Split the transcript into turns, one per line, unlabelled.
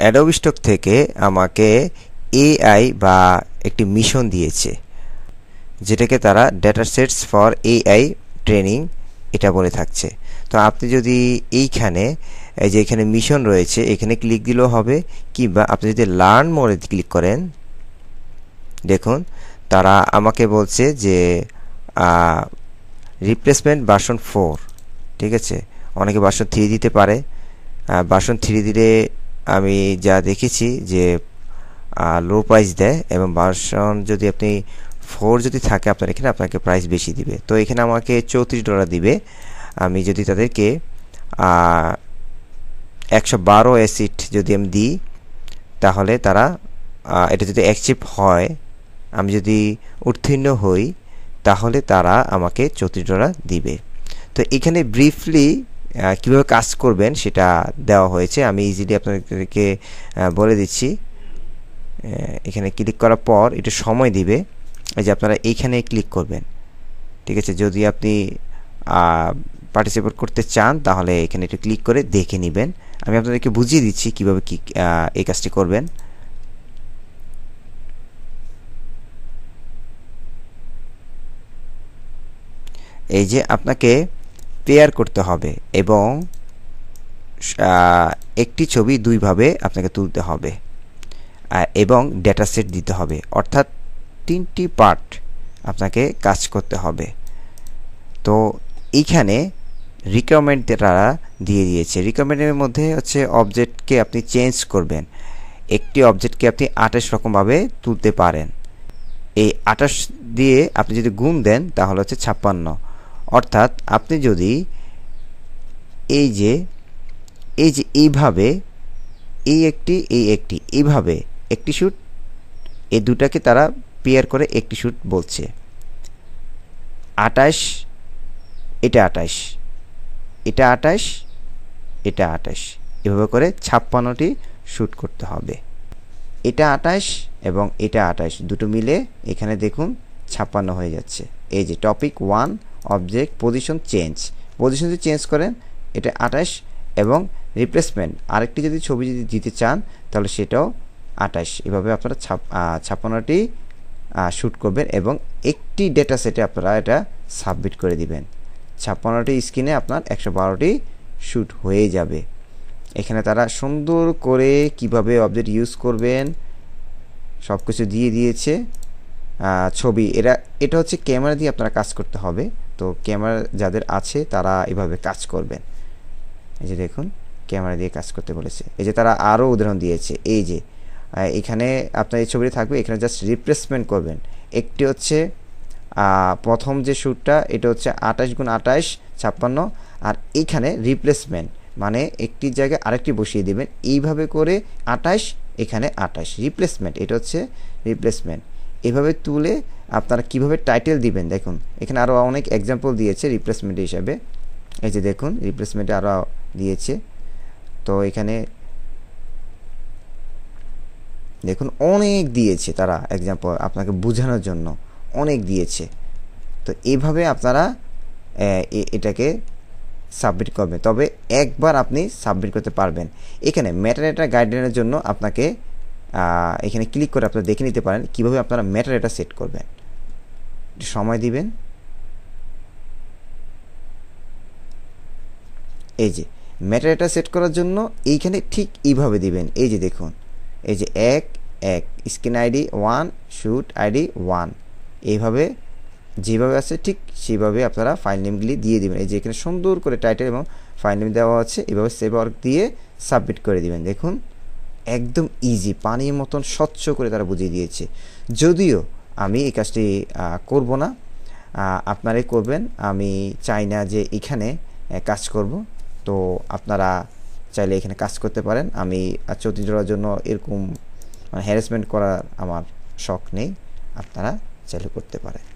Adobe stock থেকে আমাকে AI বা একটি মিশন দিয়েছে, যেটাকে তারা data sets for AI training এটা বলে থাকছে। তো আপনি যদি এইখানে, এই যে এখানে মিশন রয়েছে, এখানে ক্লিক দিলেও হবে, কিংবা আপনি যদি লার্ন মোড়ে ক্লিক করেন, দেখুন, তারা আমাকে বলছে যে রিপ্লেসমেন্ট ভার্সন ফোর ঠিক আছে? অনেকে ভার্সন থ্রি দিতে পারে ভার্সন থ্রি দিলে আমি যা দেখেছি যে লো প্রাইস দেয় এবং ভার্সন যদি আপনি ফোর যদি থাকে আপনার এখানে, আপনাকে প্রাইস বেশি দিবে। তো এখানে আমাকে চৌত্রিশ ডলার দিবে। আমি যদি তাদেরকে একশো বারো অ্যাসিড যদি আমি দিই, তাহলে তারা এটা যদি অ্যাকচিভ হয়, আমি যদি উত্তীর্ণ হই, তাহলে তারা আমাকে চৌত্রিশ ডলার দিবে। তো এখানে ব্রিফলি কীভাবে কাজ করবেন সেটা দেওয়া হয়েছে। আমি ইজিলি আপনাদেরকে বলে দিচ্ছি। এখানে ক্লিক করার পর এটা সময় দিবে। এই যে আপনারা এইখানে ক্লিক করবেন। ঠিক আছে? যদি আপনি পার্টিসিপেট করতে চান, তাহলে এখানে একটু ক্লিক করে দেখে নেবেন। আমি আপনাদেরকে বুঝিয়ে দিচ্ছি কীভাবে কি এই কাজটি করবেন। এই যে আপনাকে পেয়ার করতে হবে এবং একটি ছবি দুইভাবে আপনাকে তুলতে হবে এবং ডেটা সেট দিতে হবে। অর্থাৎ তিনটি পার্ট আপনাকে কাজ করতে হবে। তো এইখানে রিকোয়ারমেন্ট তারা দিয়ে দিয়েছে। রিকোয়ারমেন্টের মধ্যে হচ্ছে অবজেক্টকে আপনি চেঞ্জ করবেন। একটি অবজেক্টকে আপনি আঠাশ রকমভাবে তুলতে পারেন। এই আঠাশ দিয়ে আপনি যদি গুণ দেন তাহলে হচ্ছে ছাপ্পান্ন। অর্থাৎ আপনি যদি এই যে এই যে এইভাবে, এই একটি এই একটি, এইভাবে একটি শ্যুট এই দুটাকে তারা পেয়ার করে একটি শ্যুট বলছে। আটাশ এটা আটাশ এটা আটাশ এটা আটাশ এভাবে করে ছাপ্পান্নটি শ্যুট করতে হবে। এটা আটাশ এবং এটা আটাশ দুটো মিলে এখানে দেখুন, ছাপ্পান্ন হয়ে যাচ্ছে। এই যে topic one object position change position যদি চেঞ্জ করেন, এটা আটাশ এবং রিপ্লেসমেন্ট আরেকটি যদি ছবি যদি দিতে চান, তাহলে সেটাও আটাশ এভাবে আপনারা ছাপ ছাপ্পান্নটি শ্যুট করবেন এবং একটি ডেটা সেটে আপনারা এটা সাবমিট করে দিবেন। ছাপ্পান্নটি স্ক্রিনে আপনার একশো বারোটি শ্যুট হয়ে যাবে। এখানে তারা সুন্দর করে কীভাবে অবজেক্ট ইউজ করবেন সব কিছু দিয়ে দিয়েছে। ছবি। এরা এটা হচ্ছে ক্যামেরা দিয়ে আপনারা কাজ করতে হবে। তো ক্যামেরা যাদের আছে, তারা এভাবে কাজ করবেন। এই যে দেখুন, ক্যামেরা দিয়ে কাজ করতে বলেছে। এই যে তারা আরও উদাহরণ দিয়েছে, এই যে এখানে আপনার এই ছবিটি থাকবে, এখানে জাস্ট রিপ্লেসমেন্ট করবেন। একটি হচ্ছে প্রথম যে শ্যুটটা এটা হচ্ছে আঠাশ গুণ আঠাশ, ছাপ্পান্ন, আর এইখানে রিপ্লেসমেন্ট মানে একটি জায়গায় আরেকটি বসিয়ে দেবেন। এইভাবে করে আঠাশ, এখানে আঠাশ রিপ্লেসমেন্ট এটা হচ্ছে রিপ্লেসমেন্ট এভাবে তুলে আপনারা কীভাবে টাইটেল দিবেন? দেখুন, এখানে আরও অনেক এক্সাম্পল দিয়েছে রিপ্লেসমেন্ট হিসাবে। এই যে দেখুন রিপ্লেসমেন্টে আরও দিয়েছে। তো এখানে দেখুন, অনেক দিয়েছে তারা এক্সাম্পল আপনাকে বোঝানোর জন্য। অনেক দিয়েছে। তো এইভাবে আপনারা এটাকে সাবমিট করবেন। তবে একবার আপনি সাবমিট করতে পারবেন। এখানে ম্যাটারেটা গাইডলাইনের জন্য আপনাকে এখানে ক্লিক করে আপনারা দেখে নিতে পারেন কীভাবে আপনারা ম্যাটার এটা সেট করবেন। সময় দিবেন। এই যে ম্যাটারেটা সেট করার জন্য এইখানে ঠিক এইভাবে দিবেন। এই যে দেখুন, এই যে এক এক screen ID one shoot ID one এইভাবে যেভাবে আছে ঠিক সেইভাবে আপনারা ফাইল নেমগুলি দিয়ে দেবেন। এই যে এখানে সুন্দর করে টাইটেল এবং ফাইল নেম দেওয়া আছে, এভাবে সেভ ওয়ার্ক দিয়ে সাবমিট করে দিবেন। দেখুন একদম ইজি পানির মতন স্বচ্ছ করে তারা বুঝিয়ে দিয়েছে। যদিও আমি এই কাজটি করব না। আপনারাই করবেন। আমি চাই না যে এখানে কাজ করব। তো আপনারা চাইলে এখানে কাজ করতে পারেন। আমি চৌত্রিশ জন্য এরকম হ্যারাসমেন্ট করার আমার শখ নেই। আপনারা চাইলে করতে পারেন।